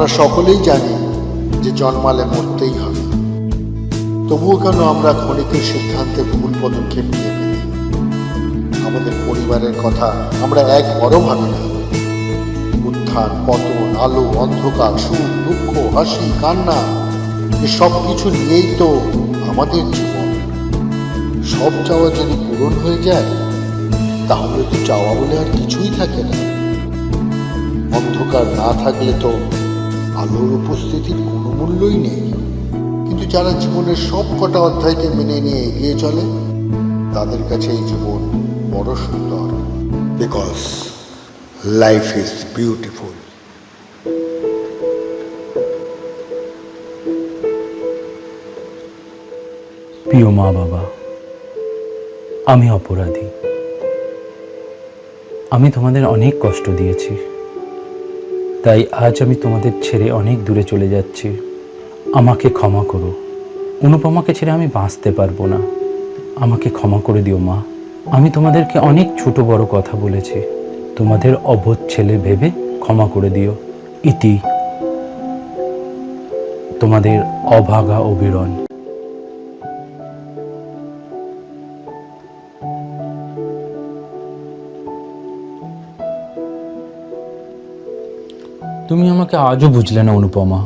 আমরা সকলেই জানি যে জন্মালে মরতেই হবে। তবুও কেন আমরা ক্ষণিকের সিদ্ধান্তে ভুল পদক্ষেপ নিয়ে ফেলি? আমাদের পরিবারের কথা আমরা এক বড় ভাবি না। উত্থান, পতন, আলো, অন্ধকার, সুখ, দুঃখ, হাসি, কান্না এসব কিছু নিয়েই তো আমাদের জীবন। সব চাওয়া যদি পূরণ হয়ে যায়, তাহলে তো চাওয়া বলে আর কিছুই থাকে না। অন্ধকার না থাকলে তো আলোর উপস্থিতির কোনো মূল্যই নেই। কিন্তু যারা জীবনের সব কটা অধ্যায়কে মেনে নিয়ে এগিয়ে চলে, তাদের কাছে এই জীবন বড় সুন্দর। বিকজ লাইফ ইজ বিউটিফুল প্রিয় মা বাবা, আমি অপরাধী। আমি তোমাদের অনেক কষ্ট দিয়েছি। তাই আজ আমি তোমাদের ছেড়ে অনেক দূরে চলে যাচ্ছি। আমাকে ক্ষমা করো। অনুপমাকে ছেড়ে আমি বাঁচতে পারব না। আমাকে ক্ষমা করে দিও, মা। আমি তোমাদেরকে অনেক ছোট বড় কথা বলেছি। তোমাদের অবোধ ছেলে ভেবে ক্ষমা করে দিও। ইতি তোমাদের অভাগা অবিরণ। তুমি আমাকে আজও বুঝলে না অনুপমা।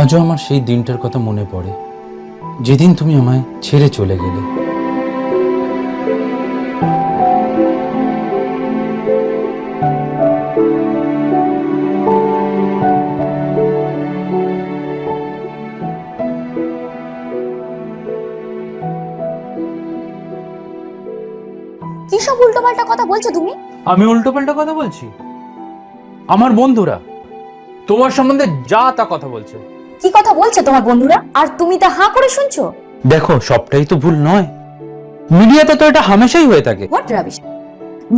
আজও আমার সেই দিনটার কথা মনে পড়ে যেদিন তুমি আমায় ছেড়ে চলে গেলে। কি সব উল্টোপাল্টা কথা বলছো তুমি? আমি উল্টোপাল্টা কথা বলছি? আমার বন্ধুরা তোমার সম্বন্ধে যা তা কথা বলছে। কি কথা বলছে তোমার বন্ধুরা? আর তুমি তা হাঁ করে শুনছো? দেখো সবটাই তো ভুল নয়। মিডিয়াতে তো এটা হামেশাই হয়ে থাকে। হোয়াট রাবিশ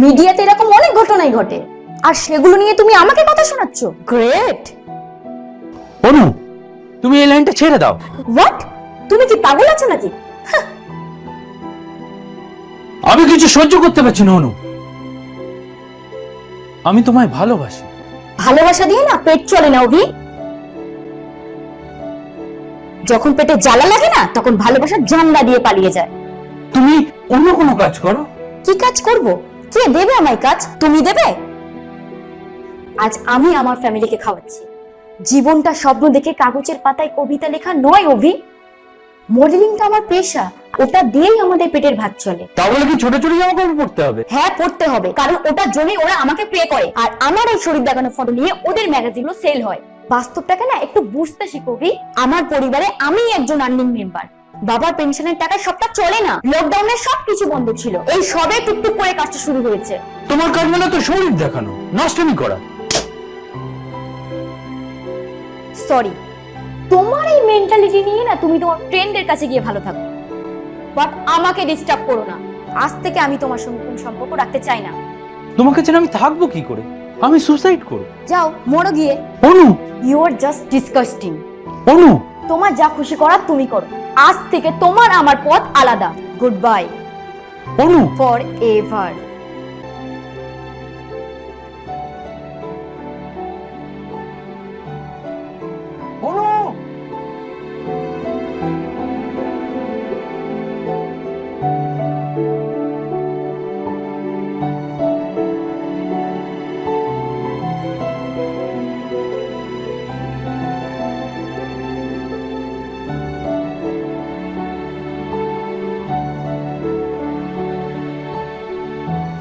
মিডিয়াতে এরকম অনেক ঘটনাই ঘটে। আর সেগুলো নিয়ে তুমি আমাকে কথা শোনাচ্ছ? গ্রেট অনু তুমি এই লাইনটা ছেড়ে দাও। হোয়াট তুমি কি পাগল আছো নাকি? আমি কিছু সহ্য করতে পারছি না অনু। আমি তোমায় ভালোবাসি। ভালোবাসা দিয়ে না পেট চলে না অভি? যখন পেটে জ্বালা লাগে না তখন ভালোবাসা জানলা দিয়ে পালিয়ে যায়। তুমি অন্য কোনো কাজ করো? কি কাজ করব? কে দেবে আমায় কাজ? তুমি দেবে? আজ আমি আমার ফ্যামিলিকে খাওয়াচ্ছি। জীবনটা স্বপ্ন দেখে কাগজের পাতায় কবিতা লেখা নয় অভি। মডেলিংটা আমার পেশা ওটা দিয়েই আমাদের পেটের ভাত চলে। তাহলে কি ছোট ছোট জামা কাপড় পরতে হবে? হ্যাঁ পড়তে হবে কারণ ওটার জন্যই ওরা আমাকে প্রে করে। আর আমার এই শরীর দেখানো ফটো নিয়ে ওদের ম্যাগাজিনগুলো সেল হয়। বাস্তবটাকে না একটু বুঝতে শিখবি আমার পরিবারে আমি একজন আর্নিং মেম্বার বাবার পেনশনের টাকা সবটা চলে না। লকডাউনে সবকিছু বন্ধ ছিল। এই সবে টুকটুক করে কাজটা শুরু হয়েছে। তোমার কাজ মানে তো শরীর দেখানো নষ্টমি করা। সরি তোমার এই মেন্টালিটি নিয়ে না তুমি তোমার ফ্রেন্ডের কাছে গিয়ে ভালো থাকো। বাট আমাকে ডিস্টার্ব করো না। আজ থেকে আমি তোমার সঙ্গে কোনো সম্পর্ক রাখতে চাই না। তোমাকে যেন আমি থাকব কি করে? আমি সুসাইড করব। যাও মরো গিয়ে। Anu you are just disgusting Anu তোমার যা খুশি করার তুমি করো। আজ থেকে তোমার আমার পথ আলাদা। Good bye Anu for ever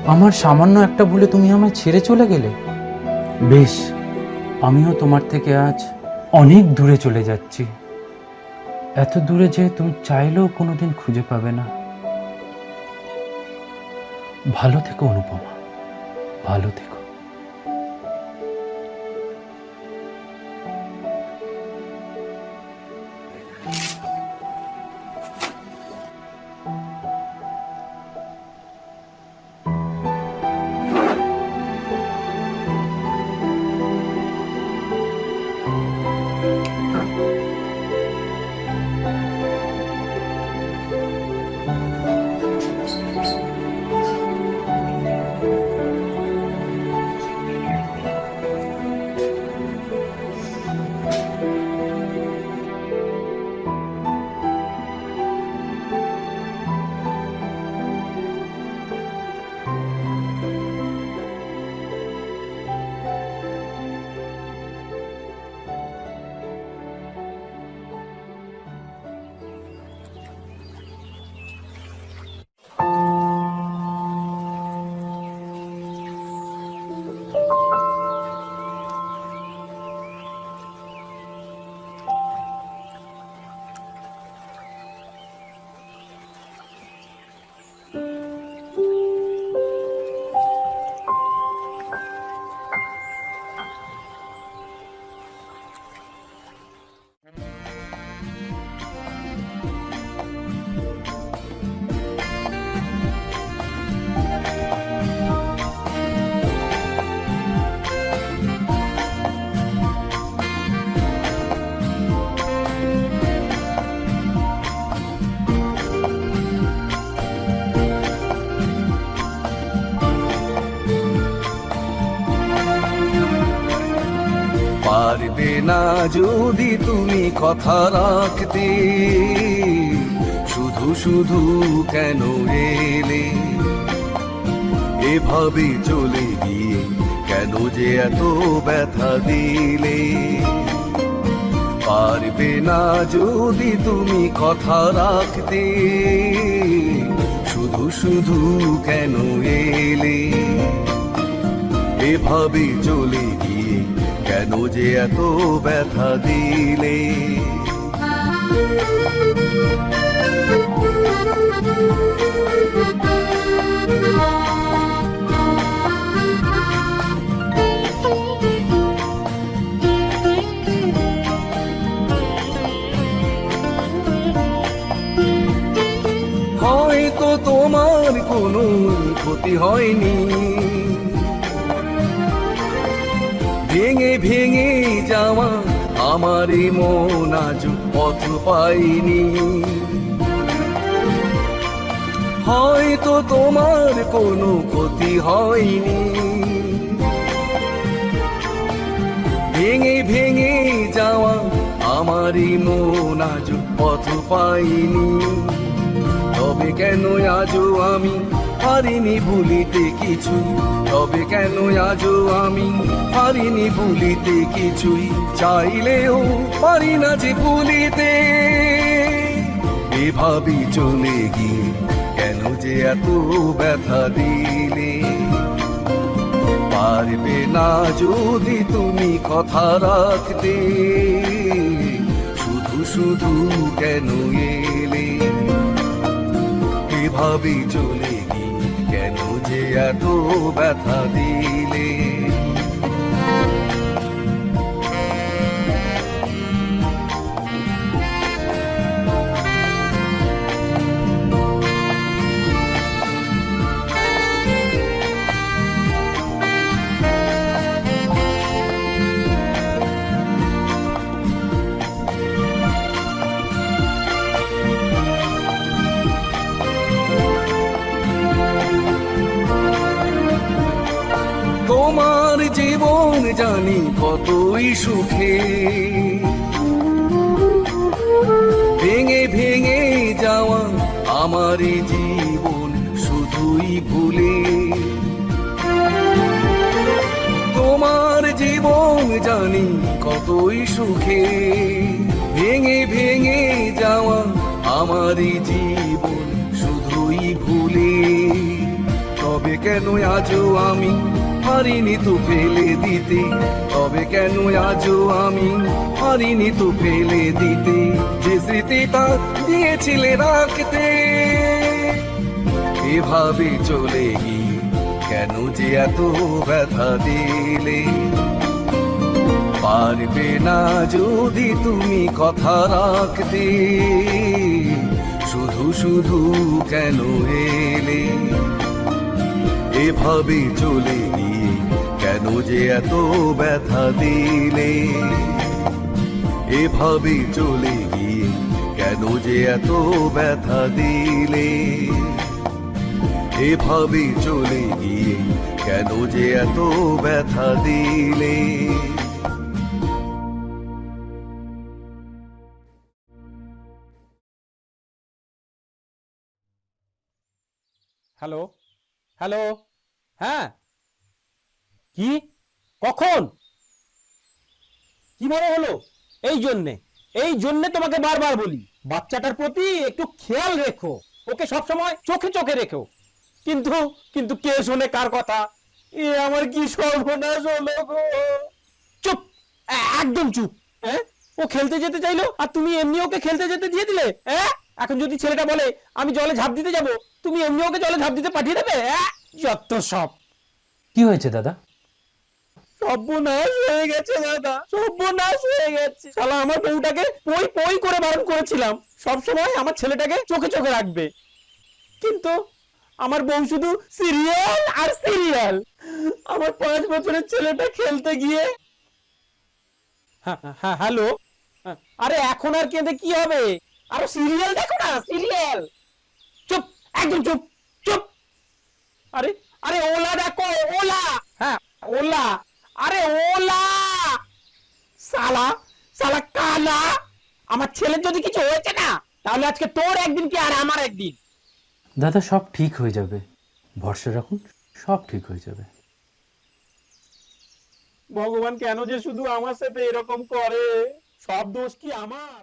আমার সামান্য একটা ভুলে তুমি আমায় ছেড়ে চলে গেলে? বেশ, আমিও তোমার থেকে আজ অনেক দূরে চলে যাচ্ছি। এত দূরে যে তুমি চাইলেও কোনোদিন খুঁজে পাবে না। ভালো থেকো অনুপমা, ভালো থেকো। যদি তুমি কথা রাখতে, শুধু শুধু কেন এলে? এভাবে চলে গিয়ে কেন যে এত ব্যথা দিলে? পারবে না যদি তুমি কথা রাখতে, শুধু শুধু কেন এলে? এভাবে চলে গিয়ে কেন যে এত ব্যথা দিলে? হয়তো তোমার কোনো ক্ষতি হয়নি। ভেঙে যাওয়া আমার এই মন আজ পথ পাইনি। হয়তো তোমার কোনো ক্ষতি হয়নি। ভেঙে ভেঙে যাওয়া আমারই মন আজ পথ পাইনি। তবে কেন আজও আমি পারিনি ভুলিতে কিছু? তবে কেন আজও আমি পারিনি ভুলিতে কিছুই? চাইলেও পারি না যে ভুলিতে। এভাবে চলে গিয়ে কেন যে এত ব্যথা দিলে? পারবে না যদি তুমি কথা রাখতে। শুধু শুধু কেন এলে? এভাবে চলে এত ব্যথা দিলে। জানি কতই সুখে। ভেঙে ভেঙে যাওয়া আমার জীবন শুধুই ভুলে। তোমার জীবন জানি কতই সুখে। ভেঙে ভেঙে যাওয়া আমার জীবন শুধুই ভুলে। তবে কেন আজও আমি পারিনি তো ফেলে দিতে। তবে কেন আজও আমি হারিনি তো ফেলে দিতে? যে স্মৃতিটা দিয়েছিলে রাখতে। এভাবে চলে গিয়ে কেন যে এত ব্যথা দিলে? পারবে না যদি তুমি কথা রাখতে। শুধু শুধু কেন এলে? এভাবে চলে গিয়ে কেন যে এত ব্যথা দিলে? এভাবে চলে গিয়ে কেন যে এত ব্যথা দিলে? এভাবে চলে গিয়ে কেন যে এত ব্যথা দিলে? হ্যালো হ্যালো হ্যাঁ? কি? কখন? কীভাবে হলো? এই জন্যে এই জন্যে তোমাকে বারবার বলি, বাচ্চাটার প্রতি একটু খেয়াল রেখো, ওকে সব সময় চোখে চোখে রেখো। কিন্তু কিন্তু কে শোনে কার কথা? এ আমার কি সর্বনাশ হলো গো? চুপ একদম চুপ হ্যাঁ ও খেলতে যেতে চাইলো, আর তুমি এমনি ওকে খেলতে যেতে দিয়ে দিলে হ্যাঁ এখন যদি ছেলেটা বলে, আমি জলে ঝাঁপ দিতে যাব, তুমি এমনি ওকে জলে ঝাঁপ দিতে পাঠিয়ে দেবে হ্যাঁ যত সব। কি হয়েছে দাদা? সর্বনাশ হয়ে গেছে দাদা। সর্বনাশ হয়ে গেছে। শালা আমার বউটাকে পই পই করে বারণ করেছিলাম। সব সময় আমার ছেলেটাকে চোখে চোখে রাখবে। কিন্তু আমার বউ শুধু সিরিয়াল আর সিরিয়াল আমার পাঁচ বছরের ছেলেটা খেলতে গিয়ে হ্যাঁ, হ্যাঁ হ্যালো? আরে এখন আর কেঁদে কি হবে? আরও সিরিয়াল দেখো না সিরিয়াল চুপ একদম চুপ চুপ। আরে আরে ওলা দেখো ওলা। হ্যাঁ ওলা। আরে ওলা! সালা সালা কালা! আমার ছেলের যদি কিছু হয়েছে না তাহলে আজকে তোর একদিন কি আর আমার একদিন? দাদা সব ঠিক হয়ে যাবে। ভরসা রাখুন সব ঠিক হয়ে যাবে। ভগবান কেন যে শুধু আমার সাথে এরকম করে? সব দোষ কি আমার?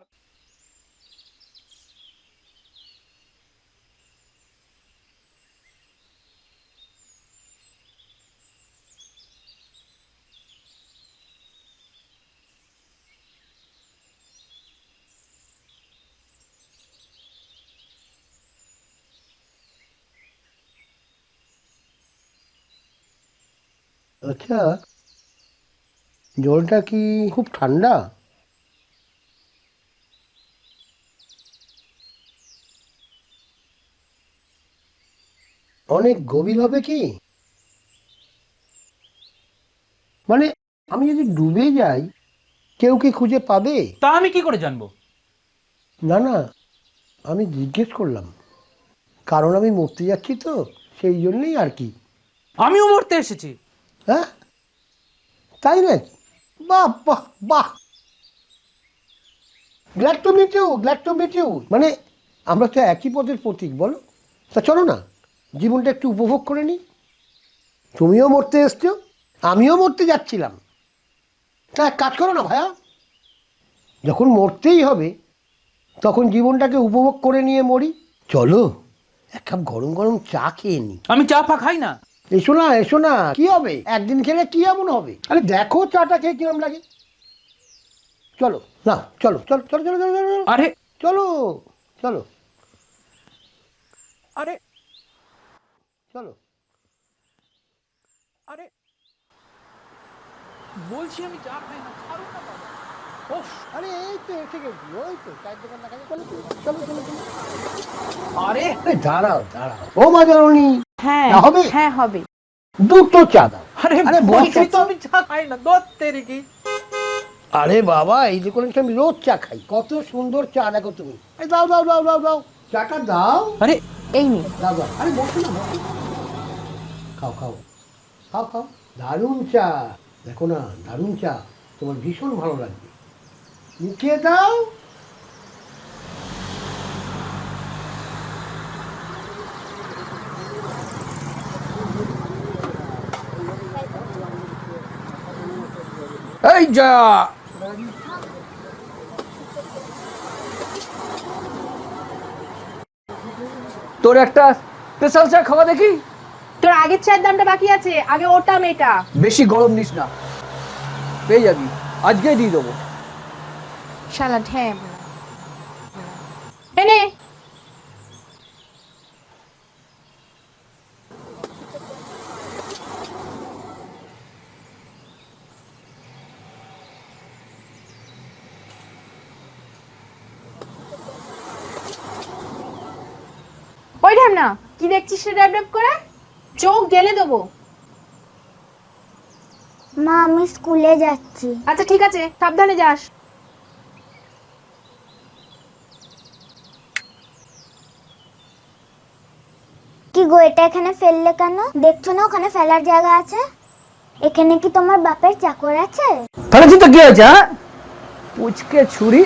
আচ্ছা জলটা কি খুব ঠান্ডা? অনেক গভীর হবে কি? মানে আমি যদি ডুবে যাই কেউ কি খুঁজে পাবে? তা আমি কি করে জানব? না না আমি জিজ্ঞেস করলাম। কারণ আমি মরতে যাচ্ছি তো সেই জন্যই আর কি। আমিও মরতে এসেছি। হ্যাঁ? তাই নাকি বাহ বাহ বাহ। Glad to meet you glad to meet you মানে আমরা তো একই পদের প্রতীক, বলো। তা চলো না, জীবনটা একটু উপভোগ করে নিই। তুমিও মরতে এসছো, আমিও মরতে যাচ্ছিলাম। তা এক কাজ করো না ভাইয়া যখন মরতেই হবে, তখন জীবনটাকে উপভোগ করে নিয়ে মরি। চলো, এক কাপ গরম গরম চা খেয়ে নিই। আমি চা ফা খাই না। এসো না এসো না। কি হবে? একদিন খেলে কি এমন হবে? আরে দেখো চাটা খেয়ে কিরম লাগে। চলো না চলো চলো চলো চলো চলো চলো। আরে। চলো চলো। আরে। চলো। আরে। বলছি আমি চা খাই না। আরে এই তো এসে গেছি ওই তো চায়ের দোকান দেখা যায় চলো চলো চলো চলো আরে দাঁড়াও দাঁড়াও। ও মা জানি হ্যাঁ হবে? হ্যাঁ হবে। দুটো চা দাও। আরে আরে বলছি বলছি তো আমি চা খাই না দোত তেরে কি? আরে বাবা এই যে করেন আমি রোজ চা খাই কত সুন্দর চা দেখো তুমি। এই দাও দাও দাও দাও দাও। চাটা দাও। আরে এই নি। দাও দাও। আরে বসো না খাও খাও। খাও খাও। দারুণ চা। দেখো না দারুণ চা। তোমার ভীষণ ভালো লাগবে। মুখে দাও। এই যা। তোর একটা স্পেশাল চা খাওয়া দেখি? তোর আগের চায়ের দামটা বাকি আছে আগে ওটা মেটা। বেশি গরম নিস না। পেয়ে যাবি। আজকেই দিয়ে দেবো। শালা এনে। ওই না কি দেখছিস রে ড্যাব ড্যাব করে? চোখ গেলে দেবো। মা আমি স্কুলে যাচ্ছি। আচ্ছা ঠিক আছে সাবধানে যাস। গো এটা এখানে ফেললে কেন? দেখছ না ওখানে ফেলার জায়গা আছে? এখানে কি তোমার বাপের চাকর আছে? তাহলে তো কি হয়েছে হ্যাঁ পুচকে ছুরি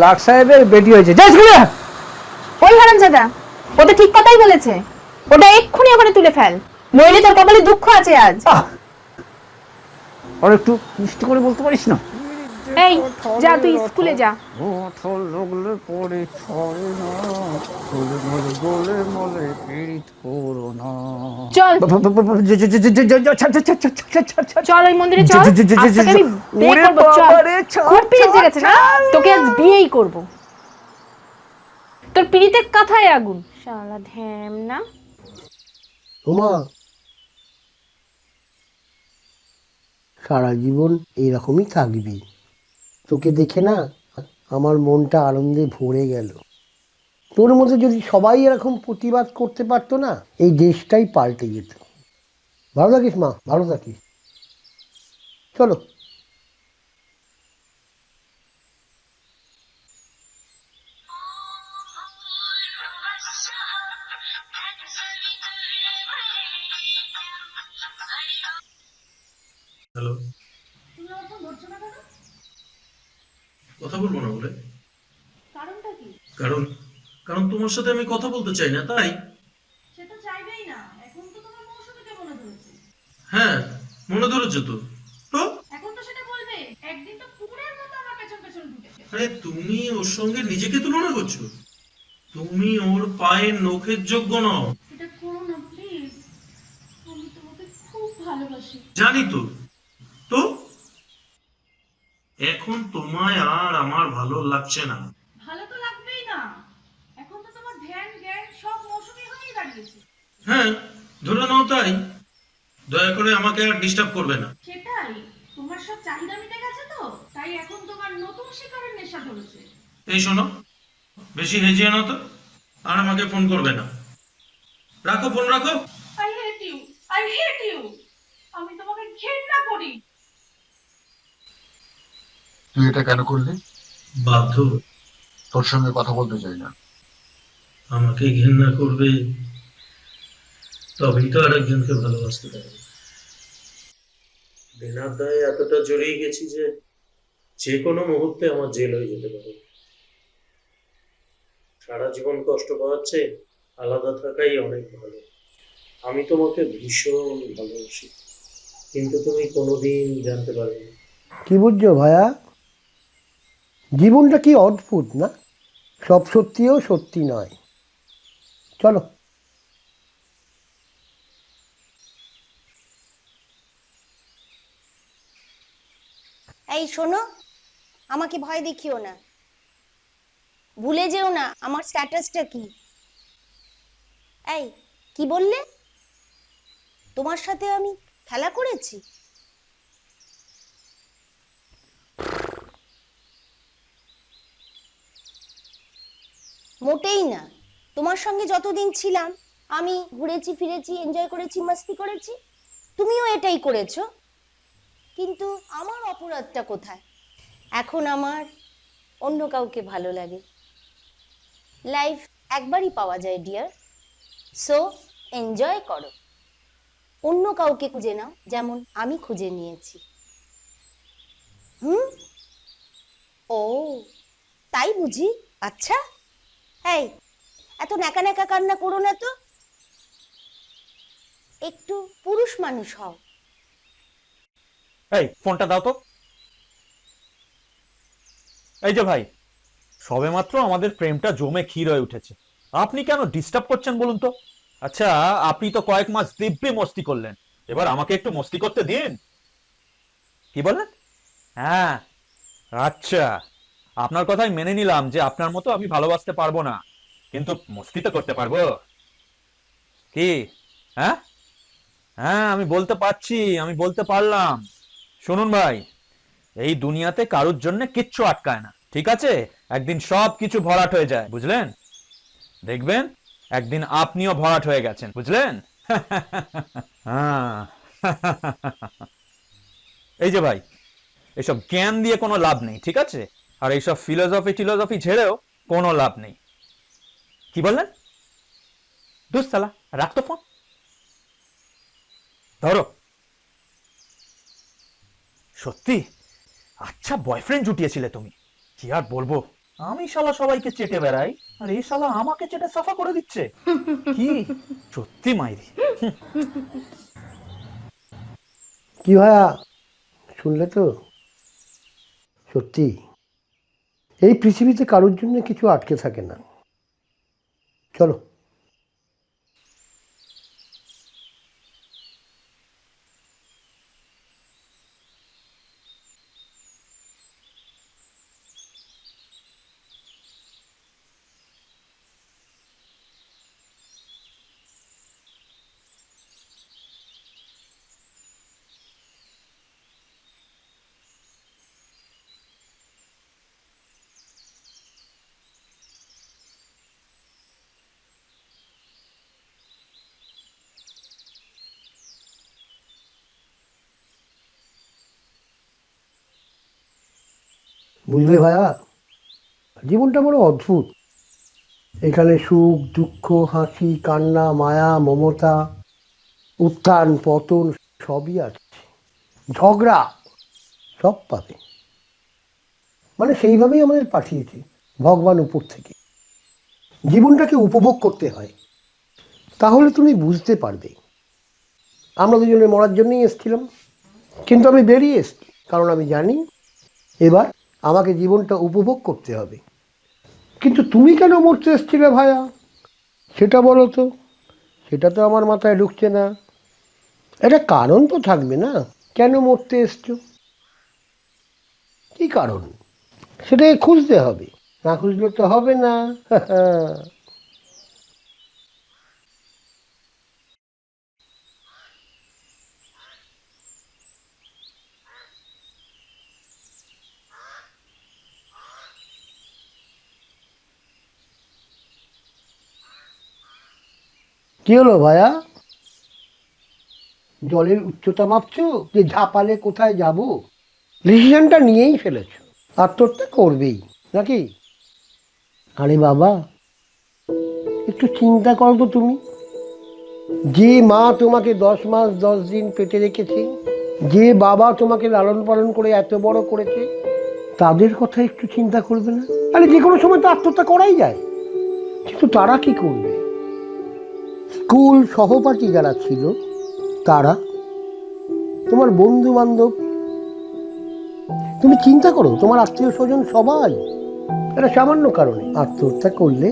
লাট সাহেবের বেটি হয়েছে। যাই স্কুলে ওই হারামজাদা ও তো ঠিক কথাই বলেছে। ওটা এক্ষুনি ওখানে তুলে ফেল। নইলে তোর কপালে দুঃখ আছে আজ! আর একটু মিষ্টি করে বলতে পারিস না? এই যা তুই স্কুলে যা। লাগলে পরে ছড়ে না গোলে মলে গোলে মলে পীড়িত করো না। চল। চল ওই মন্দিরে চল। আমি বিয়ে করব খুব পিড়িত জেগেছে না? তোকে আজ বিয়েই করব। তোর পিড়িতের কথায় আগুন। শালা ধ্যাম না? ওমা সারা জীবন এইরকমই থাকবি। তোকে দেখে না আমার মনটা আনন্দে ভরে গেল। তোর মধ্যে যদি সবাই এরকম প্রতিবাদ করতে পারতো না, এই দেশটাই পাল্টে যেত। ভালো থাকিস মা, ভালো থাকিস। চলো। তোমার সাথে আমি কথা বলতে চাই না তাই? সে তো চাইবেই না। এখন তো তোমার মৌসুমীকে মনে ধরেছে? হ্যাঁ মনে ধরেছে তো। তো? এখন তো সেটা বলবে। একদিন তো কুকুরের মতো আমার পেছন পেছন ঢুকেছে। আরে তুমি ওর সঙ্গে নিজেকে তুলনা করছ? তুমি ওর পায়ের নখের যোগ্য নও। এটা করো না প্লিজ আমি তোমাকে খুব ভালোবাসি। জানি তো। তো? এখন তোমায় আর আমার ভালো লাগছে না ভালো তো লাগবেই না এখন তো তোমার ধ্যান জ্ঞান সব মৌসুমী হয়েই দাঁড়িয়েছে হ্যাঁ ধরে নাও তাই। দয়া করে আমাকে আর ডিস্টার্ব করবে না। সেটাই তোমার সব চাহিদা মিটে গেছে তো তাই এখন তোমার নতুন শিকারের নেশা ধরেছে। এই শোনো বেশি হেজিয়ে না তো আর আমাকে ফোন করবে না। রাখো ফোন রাখো। I hate you I hate you আমি তোমাকে ঘৃণা করি। তুই এটা কেন করলি? বাধ্য। তোর সঙ্গে কথা বলতে চাই না। আমাকে ঘৃণা করবে তবেই তো আরেকজনকে ভালোবাসতে পারবে বিনা দায়ে এতটা জড়িয়ে গেছি যে যে কোনো মুহূর্তে আমার জেল হয়ে যেতে পারে। সারা জীবন কষ্ট পাওয়াচ্ছে আলাদা থাকাই অনেক ভালো। আমি তোমাকে ভীষণ ভালোবাসি কিন্তু তুমি কোনোদিন জানতে পারবে না। কি বুঝছ ভাইয়া জীবনটা কি অদ্ভুত না? সব সত্যিও সত্যি নয়। চলো। এই শোনো, আমাকে ভয় দেখিও না। ভুলে যেও না, আমার স্ট্যাটাসটা কি? এই, কি বললে? তোমার সাথে আমি খেলা করেছি? মোটেই না। তোমার সঙ্গে যতদিন ছিলাম, আমি ঘুরেছি, ফিরেছি এনজয় করেছি, মাস্তি করেছি। তুমিও এটাই করেছ। কিন্তু আমার অপরাধটা কোথায়? এখন আমার অন্য কাউকে ভালো লাগে। লাইফ একবারই পাওয়া যায় ডিয়ার সো এনজয় করো। অন্য কাউকে খুঁজে নাও, যেমন আমি খুঁজে নিয়েছি। হুম? ও, তাই বুঝি? আচ্ছা। এই, এত ন্যাকা ন্যাকা কান্না করো না তো। একটু পুরুষ মানুষ হও। এই, ফোনটা দাও তো। এই যে ভাই, সবেমাত্র আমাদের প্রেমটা জমে ক্ষীর হয়ে উঠেছে। আপনি কেন ডিস্টার্ব করছেন বলুন তো? আচ্ছা আপনি তো কয়েক মাস দিব্যি মস্তি করলেন। এবার আমাকে একটু মস্তি করতে দিন। কি বললেন? হ্যাঁ। আচ্ছা আপনার কথাই মেনে নিলাম যে আপনার মতো আমি ভালোবাসতে পারব না। কিন্তু মস্তি তো করতে পারব। কি? হ্যাঁ? হ্যাঁ আমি বলতে পারছি, আমি বলতে পারলাম। শুনুন ভাই, এই দুনিয়াতে কারোর জন্য কিচ্ছু আটকায় না, ঠিক আছে? একদিন সব কিছু ভরাট হয়ে যায়, বুঝলেন? দেখবেন, একদিন আপনিও ভরাট হয়ে গেছেন, বুঝলেন? হ্যাঁ। এই যে ভাই, এসব জ্ঞান দিয়ে কোনো লাভ নেই, ঠিক আছে? আর এইসব ফিলোসফি টিলোসফি ঝেড়েও কোনো লাভ নেই। কি বললেন? দুস্তালা, রাখতো ফোন। ধরো। সত্যি? আচ্ছা বয়ফ্রেন্ড জুটিয়েছিলে তুমি। কি আর বলব? আমি শালা সবাইকে চেটে বেড়াই, আর এই শালা আমাকে চেটে সাফা করে দিচ্ছে। কি? সত্যি, মাইরি। কি ভাইয়া? শুনলে তো? সত্যি? এই পৃথিবীতে কারোর জন্য কিছু আটকে থাকে না। চলো। বুঝলে ভাইয়া জীবনটা বড় অদ্ভুত। এখানে সুখ, দুঃখ, হাসি, কান্না, মায়া, মমতা, উত্থান, পতন, সবই আছে। ঝগড়া, সব পাবে। মানে সেইভাবেই আমাদের পাঠিয়েছে ভগবান উপর থেকে। জীবনটাকে উপভোগ করতে হয়। তাহলে তুমি বুঝতে পারবে। আমরা দুজনে মরার জন্যই এসেছিলাম। কিন্তু আমি বেরিয়ে এসছি, কারণ আমি জানি এবার আমাকে জীবনটা উপভোগ করতে হবে। কিন্তু তুমি কেন মরতে এসছিলে ভায়া? সেটা বলো তো। সেটা তো আমার মাথায় ঢুকছে না। এটা কারণ তো থাকবে না। কেন মরতে এসছো? কী কারণ? সেটাকে খুঁজতে হবে। না খুঁজলে তো হবে না। কি হলো ভায়া জলের উচ্চতা মাপছো যে ঝাপালে কোথায় যাব? ডিসিশনটা নিয়েই ফেলেছ। আত্মহত্যা করবেই, নাকি? আরে বাবা, একটু চিন্তা করো তো তুমি। যে মা তোমাকে দশ মাস দশ দিন পেটে রেখেছে, যে বাবা তোমাকে লালন পালন করে এত বড় করেছে, তাদের কথা একটু চিন্তা করবে না? আরে যে কোনো সময় তো আত্মহত্যা করাই যায়। কিন্তু তারা কি করবে? স্কুল সহপাঠী যারা ছিল, তারা? তোমার বন্ধু বান্ধব তুমি চিন্তা করো, তোমার আত্মীয় স্বজন সবাই এটা সামান্য কারণে আত্মহত্যা করলে।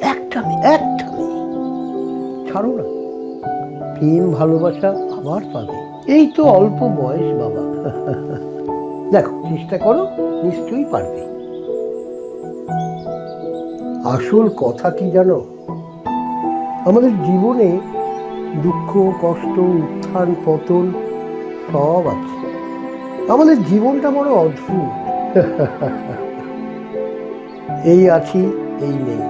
একটা মেয়ে একটা মেয়ে। ছাড়ো না। প্রেম, ভালোবাসা আবার পাবে। এই তো অল্প বয়স বাবা। দেখো, চেষ্টা করো, নিশ্চয়ই পারবে। আসল কথা কি জানো? আমাদের জীবনে দুঃখ, কষ্ট, উত্থান, পতন সব আছে। আমাদের জীবনটা বড় অদ্ভুত। এই আছি, এই নেই।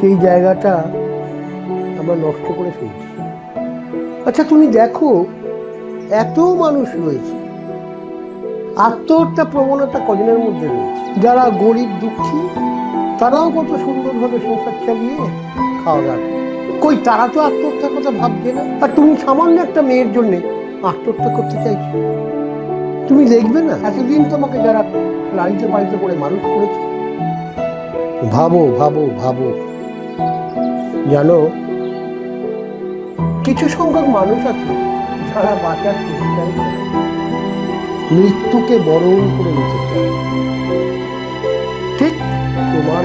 সেই জায়গাটা আমরা নষ্ট করে ফেলছি। আচ্ছা তুমি দেখো, এত মানুষ রয়েছে। আত্মহত্যা প্রবণতা কজনের মধ্যে রয়েছে? যারা গরিব, দুঃখী তারাও কত সুন্দরভাবে সংসার চালিয়ে খাওয়া দাওয়া। কই, তারা তো আত্মহত্যার কথা ভাববে না। আর তুমি সামান্য একটা মেয়ের জন্য আত্মহত্যা করতে চাইছো। তুমি দেখবে না এতদিন তোমাকে যারা লালিত পালিত করে মানুষ করেছে। ভাবো ভাবো ভাবো। জানো, কিছু সংখ্যক মানুষ আছে যারা বাঁচার চেষ্টাই মৃত্যুকে বরণ করে নিতে চায়। তোমার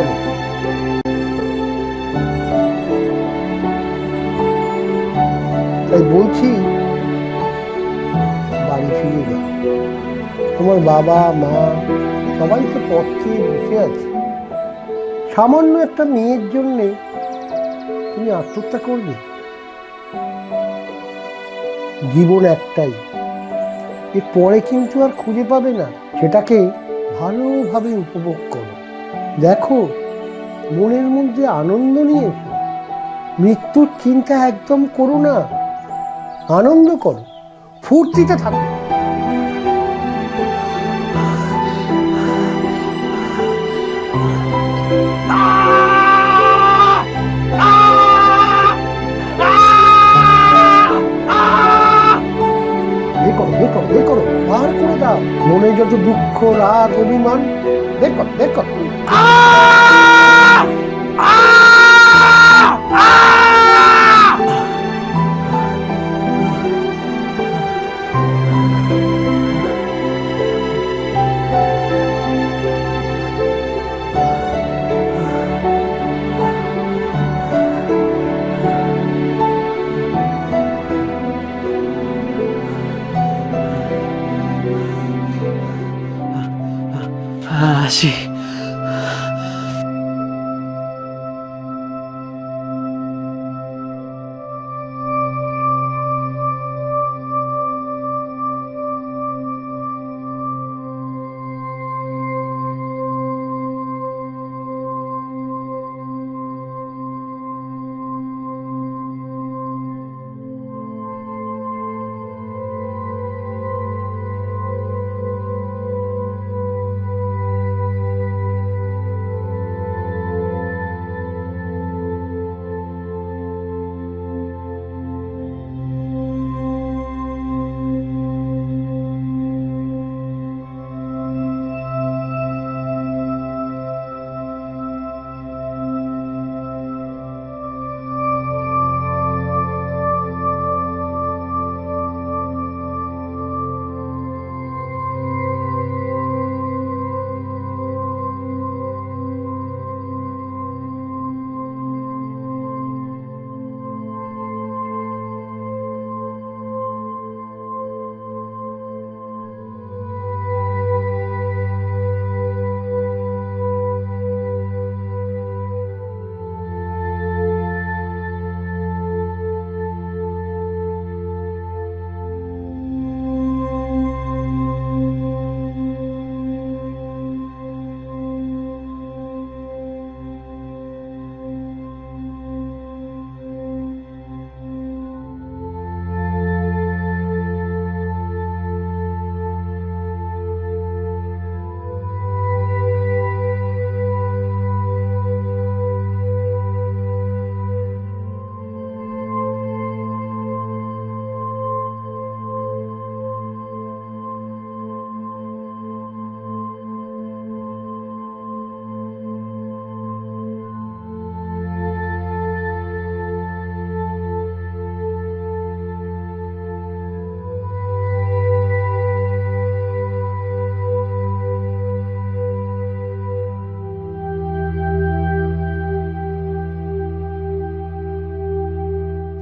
তাই বলছি, বাড়ি ফিরে যাও। তোমার বাবা, মা, সবাই তো পথ চেয়ে বসে আছে। সামান্য একটা মেয়ের জন্যে তুমি আত্মহত্যা করবে। জীবন একটাই। এর পরে কিন্তু আর খুঁজে পাবে না। সেটাকে ভালোভাবে উপভোগ দেখো, মনের মধ্যে আনন্দ নিয়ে এসো। মৃত্যুর চিন্তা একদম করো না। আনন্দ করো। ফুর্তিতে থাকো। করো বের করো দাও। মনে যত দুঃখ, রাগ, অভিমান বের করো। আমিন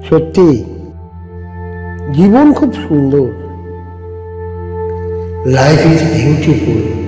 সত্যি? জীবন খুব সুন্দর। Life is beautiful